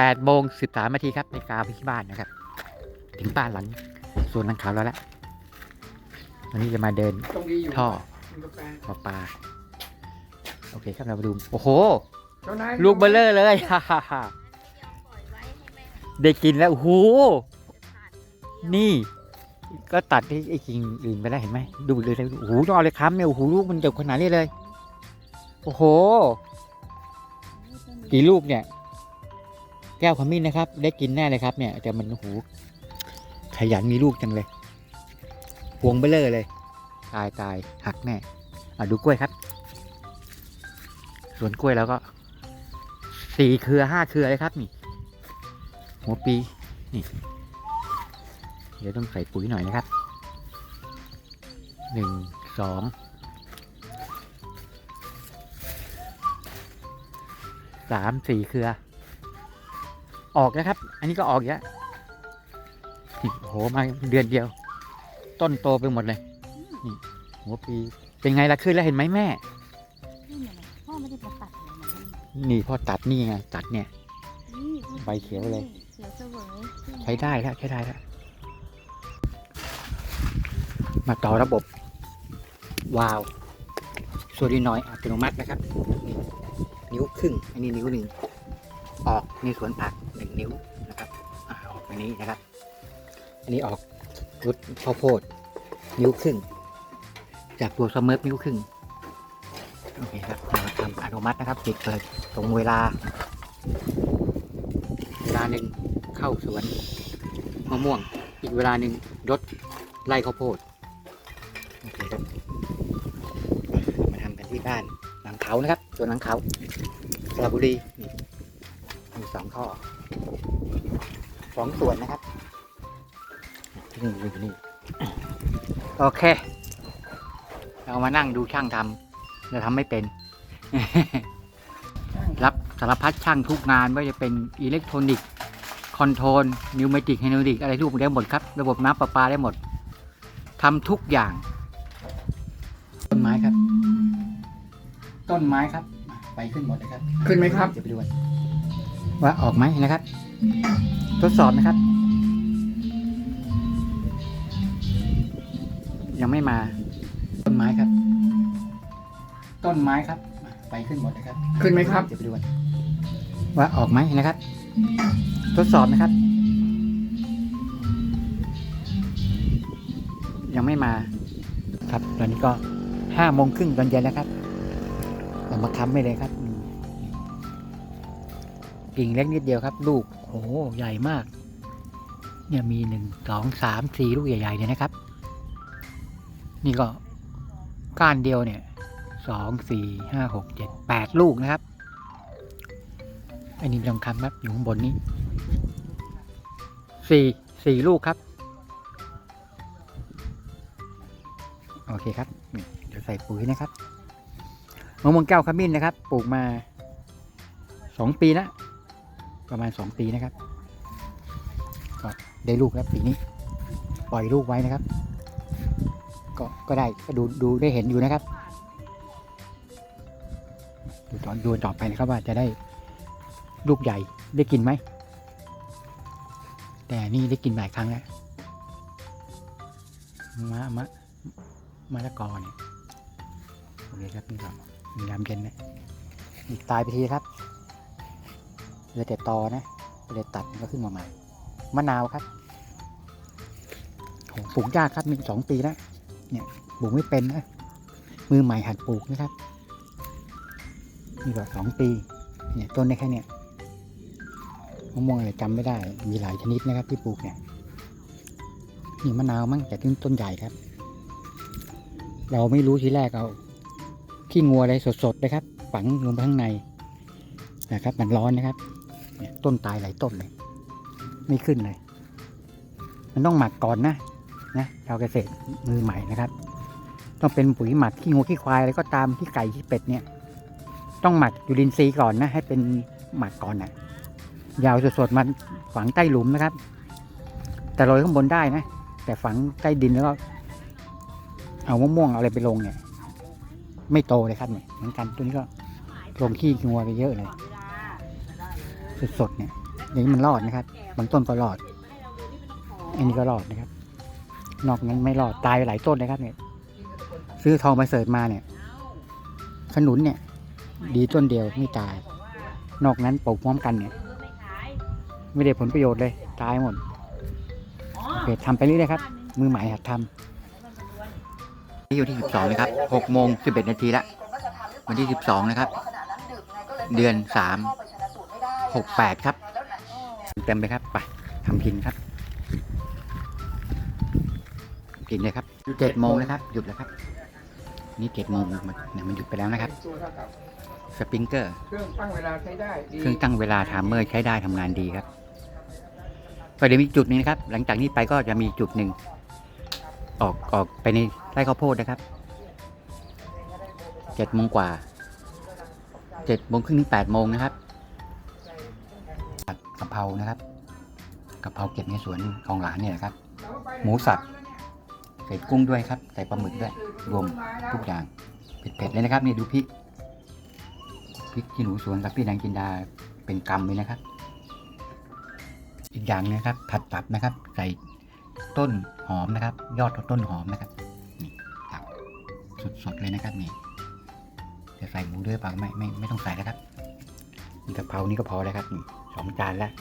8โมง13นาทีครับในกาไปที่บ้านนะครับ ถึงบ้านหลังสวนหลังขาวแล้วละวันนี้จะมาเดินตรงนี้อยู่ท่อกินกาแฟปลาปลาโอเคครับเรามาดู โอ้โหเจ้านายลูกเบลเลอร์เลยฮ่าฮ่าฮ่าได้กินแล้ว โอ้โห นี่ก็ตัดไอ้ไอ้กิ่งอื่นไปแล้วเห็นไหมดูเลยเลยโอ้โหต้องเอาเลยค้ำเนี่ยโอ้โหลูกมันเดกขนาดนี้เลย โอ้โห กี่ลูกเนี่ย แก้วขมิ้นนะครับ ได้กินแน่เลยครับเนี่ยแต่มันโอ้โหขยันมีลูกจังเลยพวงเบลเลอร์เลย ตายตายหักแน่อะดูกล้วยครับสวนกล้วยแล้วก็สี่เครือห้าเครือเลยครับนี่ หัวปีนี่เดี๋ยวต้องใส่ปุ๋ยหน่อยนะครับหนึ่งสองสามสี่เครือ ออกนะครับ อันนี้ก็ออกเยอะนี่โอ้โหมาเดือนเดียว ต้นโตไปหมดเลยนี่หัวปีเป็นไงล่ะขึ้นแล้วเห็นไหมแม่นี่ไงพ่อไม่ได้มาตัดอะไรมานี่พ่อตัดนี่ไงตัดเนี่ยนี่ใบเขียวเลยเขียวเสวยใช้ได้แล้วใช้ได้แล้วมาต่อระบบ วาล์วโซลินอยด์อัตโนมัตินะครับนี่นิ้วครึ่ง อันนี้นิ้วหนึ่งออกในสวนผักห นิ้วนะครับออกอันนี้นะครับ อันนี้ออกรุดข้าวโพดนิ้วครึ่ง จากตัวสเมิร์ฟนิ้วครึ่งโอเคครับเราทำอัตโนมัตินะครับปิดเปิดตรงเวลา เวลาหนึ่งเข้าสวนมะม่วง อีกเวลาหนึ่งรถไล่ข้าวโพดโอเคครับมาทำกันที่บ้านหลังเขานะครับสวนหลังเขาสระบุรีมีสองท่อ สองส่วนนะครับที่นี่อยู่นี่โอเค เรามานั่งดูช่างทำเราทำไม่เป็น รับสารพัดช่างทุกงานไม่ว่าจะเป็นอิเล็กทรอนิกส์คอนโทรลนิวเมติกไฮดรอลิกอะไรทุกได้หมดครับ ระบบน้ำประปาได้หมดทำทุกอย่างต้นไม้ครับ ต้นไม้ครับ ไปขึ้นหมดเลยครับ ขึ้นไหมครับจะไปดูกัน ว่าออกไหมนะครับ ทดสอบนะครับ ยังไม่มา ต้นไม้ครับ ต้นไม้ครับ ไปขึ้นหมดเลยครับ ขึ้นไหมครับจะไปดูกันว่าออกไหมนะครับ ทดสอบนะครับ ยังไม่มาครับตอนนี้ก็ห้าโมงครึ่งตอนเย็นแล้วครับเรามาค้ำไม่เลยครับอืม กิ่งเล็กนิดเดียวครับ ลูกโอ้โหใหญ่มาก เนี่ยมีหนึ่งสองสามสี่ลูกใหญ่ๆเนี่ยนะครับ นี่ก็ก้านเดียวเนี่ยสองสี่ห้าหกเจ็ดแปดลูกนะครับ อันนี้ทองคำครับอยู่ข้างบนนี้สี่สี่ลูกครับ โอเคครับ เดี๋ยวใส่ปุ๋ยนะครับมะม่วงแก้วขมิ้นนะครับ ปลูกมาสองปีแล้ว ประมาณสองปีนะครับก็ได้ลูกแล้วปีนี้ ปล่อยลูกไว้นะครับ ก็ก็ได้ก็ดูดูได้เห็นอยู่นะครับ ดูตอนดูต่อไปนะครับว่าจะได้ลูกใหญ่ได้กินไหม แต่นี่ได้กินหลายครั้งแล้วมะมะมะละกอเนี่ยโอเคครับนี่ก็มีน้ำเย็นนะอีกตายไปทีครับ เหลือแต่ตอนะเลยตัดมันก็ขึ้นมาใหม่มะนาวครับปลูกยากครับมีสองปีแล้วเนี่ยปลูกไม่เป็นนะมือใหม่หัดปลูกนะครับนี่ก็สองปีเนี่ยต้นได้แค่เนี่ยมะม่วงอะไรจำไม่ได้ มีหลายชนิดนะครับที่ปลูกเนี่ยนี่มะนาวมั้งแต่ต้นต้นใหญ่ครับ เราไม่รู้ทีแรกเอาขี้งัวอะไรสดๆนะครับ ฝังลงไปข้างในนะครับ มันร้อนนะครับ เนี่ยต้นตายหลายต้นเลย ไม่ขึ้นเลย มันต้องหมักก่อนนะนะชาวเกษตรมือใหม่นะครับ ต้องเป็นปุ๋ยหมักขี้งูขี้ควายอะไรก็ตามขี้ไก่ขี้เป็ดเนี่ย ต้องหมักจุลินทรีย์ก่อนนะ ให้เป็นหมักก่อนนะยาวสดๆมันฝังใต้หลุมนะครับ แต่โรยข้างบนได้นะ แต่ฝังใต้ดินแล้วก็เอามะม่วงเอาอะไรไปลงเนี่ย ไม่โตเลยครับเนี่ยเหมือนกันตัวนี้ก็ลงขี้งัวไปเยอะเลย สดๆเนี่ยอย่างนี้มันรอดนะครับบางต้นก็รอด อันนี้ก็รอดนะครับ นอกนั้นไม่รอดตายไปหลายต้นนะครับเนี่ย ซื้อทองมาเสิร์ฟมาเนี่ยขนุนเนี่ย ดีต้นเดียวไม่ตาย นอกนั้นปลูกพร้อมกันเนี่ย ไม่ได้ผลประโยชน์เลยตายหมดโอเคทำไปเรื่อยๆครับ มือใหม่หัดทำนี่อยู่ที่ 12 นะครับ6โมง11 นาทีละ วันที่ 12 นะครับ เดือน 3 68 ครับ เต็มไปครับ ไปทำกินครับ กินเลยครับเจ็ดโมงนะครับ หยุดแล้วครับ นี่เจ็ดโมงมันเนี่ยมันหยุดไปแล้วนะครับตัวเท่ากับสปริงเกอร์เครื่องตั้งเวลาใช้ได้ดีเครื่องตั้งเวลาไทม์เมอร์ใช้ได้ทำงานดีครับก็เดี๋ยวมีจุดหนึงนะครับ หลังจากนี้ไปก็จะมีจุดหนึ่งออกออกไปในไร่ข้าวโพดนะครับเจ็ดโมงกว่าเจ็ดโมงครึ่งถึงแปดโมงนะครับผัดกะ เพรานะครับกะเพราเก็บในสวนของหลานเนี่ยครับ หมูสับใส่กุ้งด้วยครับ ใส่ปลาหมึกด้วย รวมทุกอย่างเผ็ดๆเลยนะครับนี่ดูพริกพริกขี้หนูสวนกับพี่นางจินดาเป็นกำเลยนะครับ อีกอย่างนะครับ ผัดตับนะครับ ใส่ต้นหอมนะครับ ยอดต้นหอมนะครับนี่ตับสดๆเลยนะครับนี่จะใส่หมูด้วยเปล่าไม่ไม่ไม่ต้องใส่นะครับกะเพรานี่ก็พอแล้วครับนี่ สองจานแล้ว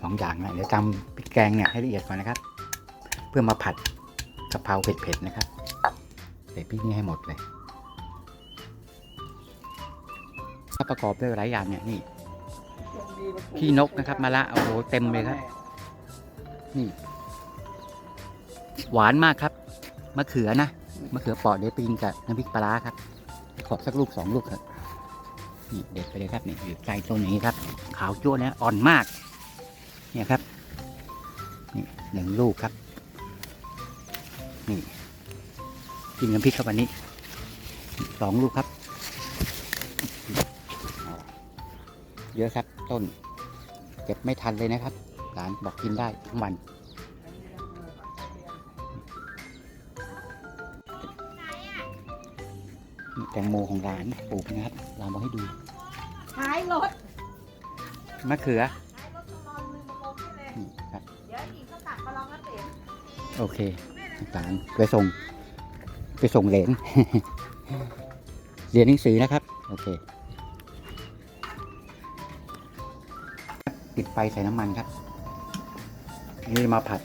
สองอย่างนะเดี๋ยวทำพริกแกงเนี่ยให้ละเอียดก่อนนะครับ เพื่อมาผัดกะเพราเผ็ดๆนะครับใส่พริกนี่ให้หมดเลยก็ประกอบด้วยหลายอย่างเนี่ยนี่พี่นกนะครับ มาละโอ้โหเต็มเลยครับ นี่ หวานมากครับมะเขือนะมะเขือปอดเดี๋ยวปกินกับน้ำพริกปลาครับขอบสักลูกสองลูกครับนี่เด็ดไปเลยครับนี่อยู่ใจต้นอย่างนี้ครับ ขาวจ้วนนะอ่อนมาก เนี่ยครับ นี่หนึ่งลูกครับ นี่ กินน้ำพริกเข้าไปนี้สองลูกครับ เยอะครับต้น เก็บไม่ทันเลยนะครับ หลานบอกกินได้ทั้งวันแตงโมของร้านปลูกนะครับเรามาให้ดูท้ายรถ มะเขือท้ายรถก็รอลืมมาลงให้เลยนี่ครับเดี๋ยวอีกเขาตัดมาลองแล้วเต็มโอเคหลานไปส่ง ไปส่งเหรนเรียนหนังสือนะครับ โอเคปิดไฟใส่น้ำมันครับอันนี่มาผัด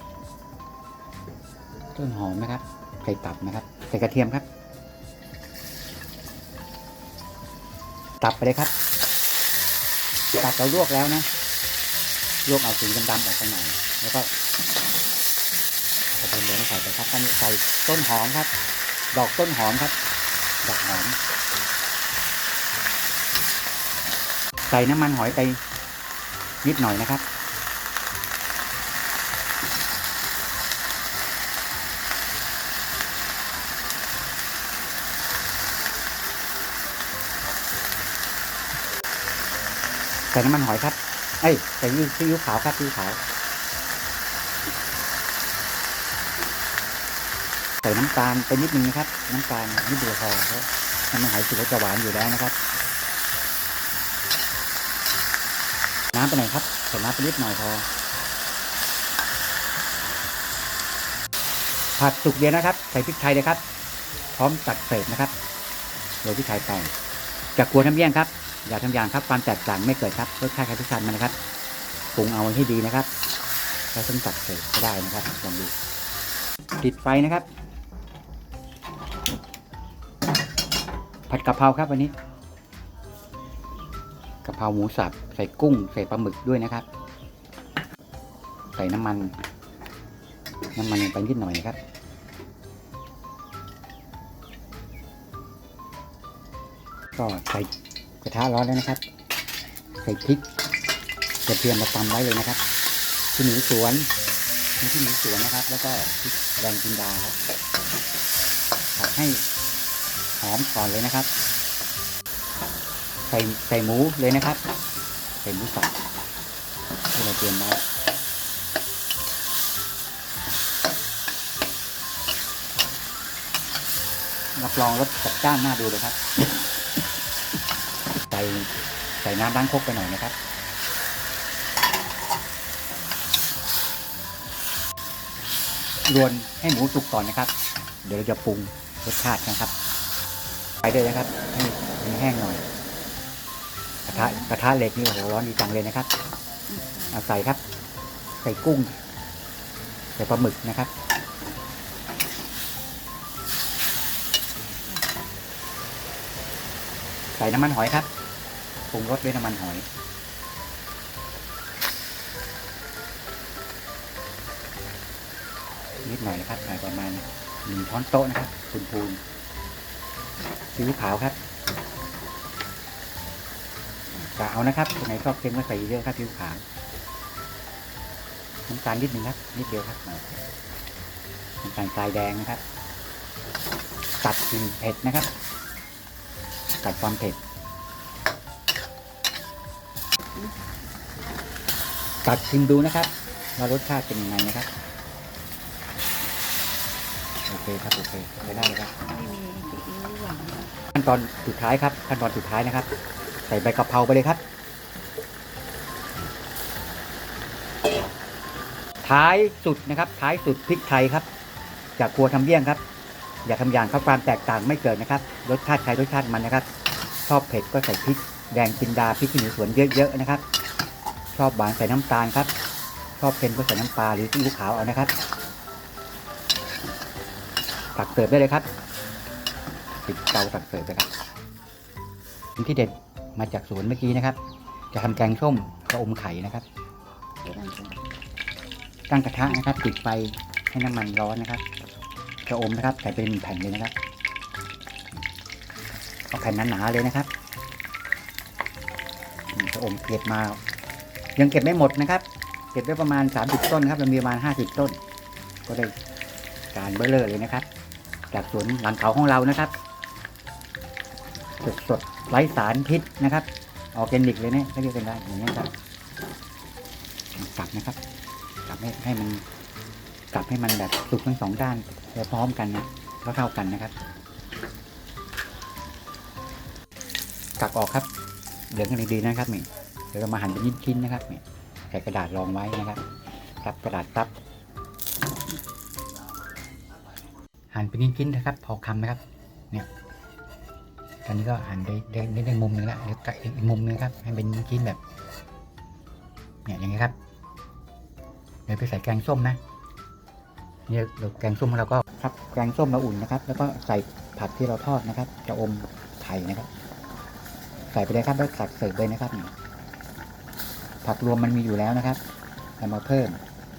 ต้นหอมนะครับ ใส่ตับนะครับ ใส่กระเทียมครับ ตับไปเลยครับ ตับเราลวกแล้วนะลวกเอาสีดำๆออกไปหน่อยแล้วก็กระเทียมเหลืองใส่ไปครับตอนนี้ใส่ต้นหอมครับ ดอกต้นหอมครับ ดอกหอม ใส่น้ำมันหอยไปนิดหน่อยนะครับ ส่น้ำมันหอยครับ เอ้ยใส่ซีอิ๊วขาวครับซีอิ๊วขาว ใส่น้ำตาลไปนิดนึงนะครับ น้ำตาลนิดเดียวพอเพราะน้ำมันหอยสุกจะหวานอยู่แล้วนะครับ น้ำไปไหนครับใส่น้ำไปนิดหน่อยพอ ผัดสุกเดียวนะครับ ใส่พริกไทยเลยครับ พร้อมตัดเสิร์ฟนะครับโรยพริกไทยไปจากลัวน้ำเยี่ยงครับ ย่าทำอย่างครับความแตกต่างไม่เกิดครับรสชาติใครทุกชันมันนะครับปรุงเอาให้ดีนะครับแล้วต้องตัดเสิร์ฟก็ได้นะครับลองดูติดไฟนะครับ ผัดกะเพราครับวันนี้กะเพราหมูสับใส่กุ้ง ใส่ปลาหมึกด้วยนะครับ ใส่น้ำมัน น้ำมันลงไปนิดหน่อยนะครับก็ใส่ กระทะร้อนแล้วนะครับ ใส่พริกกระเทียมมาตำไว้เลยนะครับขี้หนูสวนมีขี้หนูสวนนะครับ แล้วก็พริกแดงจินดาครับผัดให้หอมก่อนเลยนะครับ ใส่ใส่หมูเลยนะครับ ใส่หมูสับที่เราเตรียมไว้รับรองรสจัดจ้านน่าดูเลยครับ ส่ใส่น้ำล้างครกไปหน่อยนะครับ รวนให้หมูสุกก่อนนะครับ เดี๋ยวเราจะปรุงรสชาตินะครับ ไปเลยนะครับให้แห้งหน่อยกระทะกระทะเหล็กนี่โหร้อนดีจังเลยนะครับเอาใส่ครับ ใส่กุ้ง ใส่ปลาหมึกนะครับใส่น้ำมันหอยครับ รุงรสด้วยน้ำมันหอย นิดหน่อยนะครับหน่อยประมาณหนึ่งช้อนโต๊ะนะครับพูนพูนซีอิ๊วขาวครับกะเอานะครับคนไหนชอบเค็มก็ใส่เยอะครับซีอิ๊วขาวน้ำตาลนิดหนึ่งครับ นิดเดียวครับน้ำตาลทรายแดงนะครับ ตัดกลิ่นเผ็ดนะครับ ตัดความเผ็ด ตัดชิมดูนะครับว่ารสชาติเป็นยังไงนะครับโอเคครับโอเคได้ได้เลยครับไม่มีซีอิ๊วหวานขั้นตอนสุดท้ายครับ ขั้นตอนสุดท้ายนะครับ ใส่ใบกะเพราไปเลยครับ ท้ายสุดนะครับ ท้ายสุดพริกไทยครับ จากครัวทำเยี่ยงครับ อย่าทำอย่างครับความแตกต่างไม่เกิดนะครับ รสชาติใครรสชาติมันนะครับ ชอบเผ็ดก็ใส่พริกแดงจินดาพริกขี้หนูสวนเยอะๆนะครับ ชอบหวานใส่น้ำตาลครับ ชอบเค็มก็ใส่น้ำปลาหรือซีอิ๊วขาวเอานะครับ ตักเสิร์ฟได้เลยครับปิดเตาตักเสิร์ฟเลยครับที่เด็ดมาจากสวนเมื่อกี้นะครับ จะทำแกงส้มกระอมไข่นะครับ ตั้งกระทะนะครับปิดไฟให้น้ำมันร้อนนะครับกระอมนะครับใส่เป็นแผ่นเลยนะครับเอาแผ่นหนาๆเลยนะครับกระอมเก็บมา ยังเก็บไม่หมดนะครับ เก็บได้ประมาณ 30 ต้นครับเรามีประมาณ 50 ต้น ก็ได้การเบลเลอร์เลยนะครับ จากสวนหลังเขาของเรานะครับ สดสดไร้สารพิษนะครับออร์แกนิกเลยเนี่ยเขาเรียกกันได้อย่างนี้ครับกลับนะครับกลับให้ให้มันกลับให้มันแบบสุกทั้งสองด้านพร้อมกันนะเท่าเท่าๆกันนะครับกลับออกครับเหลืองกันดีๆนะครับนี่ ดี๋ยวเรามาหั่นเป็นชิ้นๆนะครับนี่ใส่กระดาษรองไว้นะครับครับกระดาษซับ หั่นเป็นชิ้นๆนะครับ พอคำนะครับ เนี่ยตอนนี้ก็หั่นได้ได้ได้มุมหนึงแล้วเดี๋ยวอีกมุมนึงครับ ให้เป็นชิ้นแบบ เนี่ยอย่างนี้ครับเดี๋ยวไปใส่แกงส้มนะเนี่ยเราแกงส้มเราก็ครับแกงส้มเราอุ่นนะครับ แล้วก็ใส่ผักที่เราทอดนะครับ จะอมไข่นะครับ ใส่ไปเลยครับแล้วตักเสิร์ฟเลยนะครับนี่ ผักรวมมันมีอยู่แล้วนะครับเอามาเพิ่ม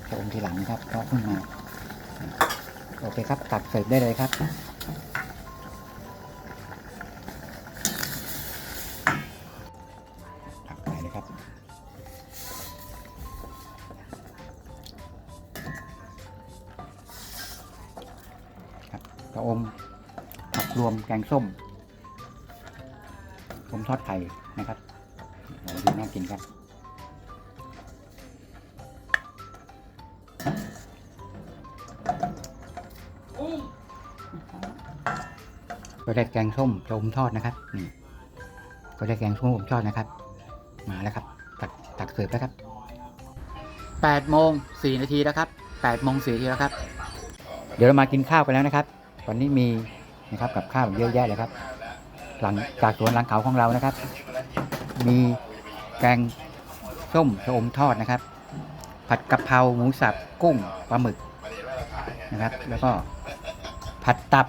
จะอมทีหลังนะครับเพราะเพิ่งมาโอเคครับตักเสร์ฟได้เลยครับตักใส่เลยครับกระอมผักรวมแกงส้มผมทอดไข่นะครับโอ้ดูน่ากินครับ ก็ได้แกงส้มจะอมทอดนะครับนี่ก็ได้แกงส้มอมทอดนะครับ มาแล้วครับ ตักตักเสิร์ฟแล้วครับแปดโมงสี่นาทีแล้วครับแปดโมงสี่นาทีแล้วครับ เดี๋ยวเรามากินข้าวกันแล้วนะครับวันนี้มีนะครับกับข้าวเยอะแยะเลยครับ หลังจากสวนหลังเขาของเรานะครับ มีแกงส้มชะอมทอดนะครับ ผัดกะเพราหมูสับกุ้งปลาหมึกนะครับ แล้วก็ผัดตับ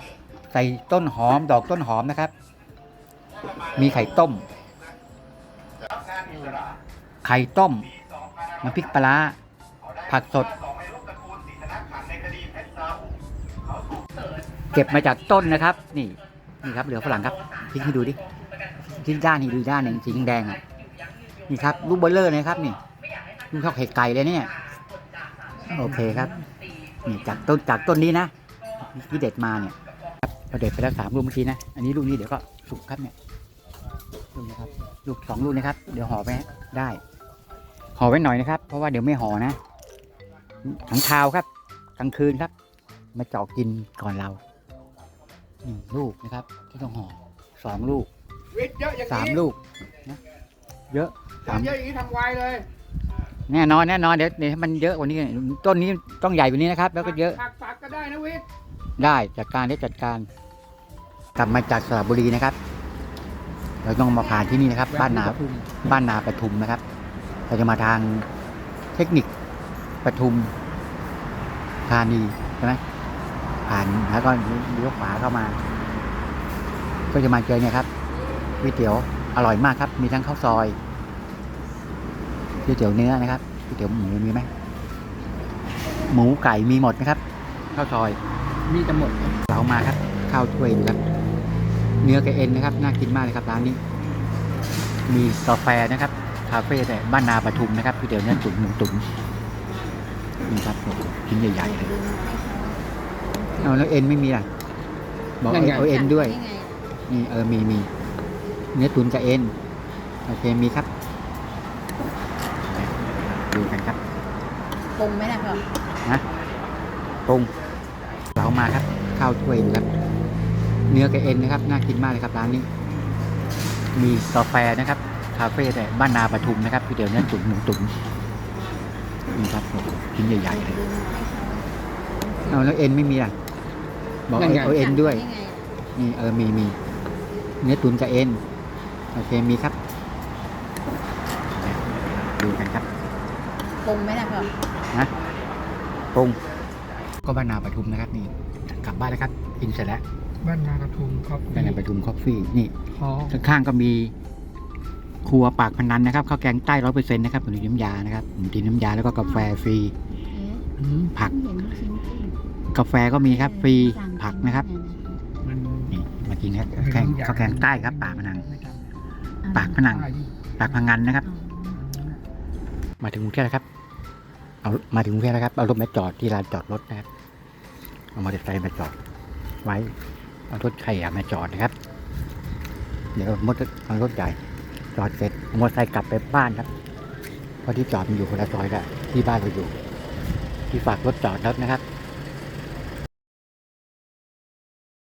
ใส่ต้นหอมดอกต้นหอมนะครับ มีไข่ต้ม ไข่ต้มน้ำพริกปลาร้าผักสด เก็บมาจากต้นนะครับ นี่นี่ครับเหลือฝรั่งครับทิ้งให้ดูดิทิ้งด้านนี้ดูด้านหนึ่งสีแดงอะนี่ครับลูกเบลเลอร์นะครับนี่ลูกชอบเห็ดไก่เลยเนี่ยโอเคครับนี่จากต้นจากต้นนี้นะที่เด็ดมาเนี่ย เราเด็ดไปแล้วสามลูกเมื่อกี้นะ อันนี้ลูกนี้เดี๋ยวก็สุกครับเนี่ยลูกนะครับลูกสองลูกนะครับ เดี๋ยวห่อไว้ได้ห่อไว้หน่อยนะครับ เพราะว่าเดี๋ยวไม่ห่อนะขังคาวครับกลางคืนครับ มาเจาะกินก่อนเราหนึ่งลูกนะครับ ที่ต้องห่อสองลูกวิทย์เยอะอย่างสามนี้ลูกนะเยอะสามเยอะอย่างนี้ทำไวเลยแน่นอนแน่นอนเดี๋ยวเดี๋ยวให้มันเยอะกว่านี้ต้นนี้ต้องใหญ่กว่านี้นะครับ แล้วก็เยอะผักผักก็ได้นะวิทย์ ได้จัดการได้จัดการ กลับมาจากสระบุรีนะครับ เราต้องมาผ่านที่นี่นะครับ บ้านนาบ้านนาปทุมนะครับ เราจะมาทางเทคนิคปทุมธานีใช่ไหมผ่านแล้วก็เลี้ยวขวาเข้ามา ก็จะมาเจอเนี่ยครับก๋วยเตี๋ยวอร่อยมากครับ มีทั้งข้าวซอยก๋วยเตี๋ยวเนื้อนะครับก๋วยเตี๋ยวหมูมีไหมหมูไก่มีหมดนะครับข้าวซอย มีจะหมดเรามาครับ ข้าวถ้วยนะครับ เนื้อกับเอ็นนะครับ น่ากินมากเลยครับร้านนี้ มีกาแฟนะครับ คาเฟ่แต่บ้านนาปทุมนะครับก๋วยเตี๋ยวเนื้อตุ๋นหมูตุ๋นนี่ครับโอ้โหชิ้นใหญ่ๆเลยเอาแล้วเอ็นไม่มีอะ บอกเอาเอาเอ็นด้วยนี่ไงนี่เออมีมี เนื้อตุ๋นกับเอ็น โอเคมีครับ ดูกันครับปรุงไหมล่ะพ่อนะปรุง เรามาครับ ข้าวถ้วยนะครับ เนื้อกับเอ็นนะครับ น่ากินมากเลยครับร้านนี้ มีกาแฟนะครับคาเฟ่แต่บ้านนาปทุมนะครับก๋วยเตี๋ยวเนื้อตุ๋นหมูตุ๋นนี่ครับโอ้โหชิ้นใหญ่ๆเลยเอาแล้วเอ็นไม่มีอะบอกเอาเอาเอ็นด้วยนี่ไงนี่เออมีมีเนื้อตุ๋นกับเอ็นโอเคมีครับ ดูกันครับปรุงไหมล่ะพ่อนะปรุง ก็บ้านนาปทุมนะครับนี่กลับบ้านแล้วครับกินเสร็จแล้วบ้านนากระทุมครับบ้านนาปทุมคอฟฟี่นี่พอข้างๆก็มีครัวปากพนันนะครับข้าวแกงใต้ร้อยเปอร์เซ็นต์นะครับขนมจีนน้ำยานะครับขนมจีนน้ำยาแล้วก็กาแฟฟรีเอ๊ะผักเห็นลูกชิ้นปิ้งกาแฟก็มีครับฟรีสั่งผักนะครับมันนี่มากินครับข้าวแกงข้าวแกงใต้ครับปากพนังไม่ทปากพนังำได้ดิปากพนันนะครับอ๋อมาถึงกรุงเทพแล้วครับ เอามาถึงกรุงเทพแล้วครับเอารถมาจอดที่ลานจอดรถนะครับ เอามอเตอร์ไซค์มาจอดไว้เอารถขยะมาจอดนะครับ เดี๋ยวมดเอร์เอารถใหญ่จอดเสร็จมอเตอร์ไซค์กลับไปบ้านครับเพราะที่จอดมันอยู่คนละซอยกับที่บ้านเราอยู่ ที่ฝากรถจอดรถนะครับ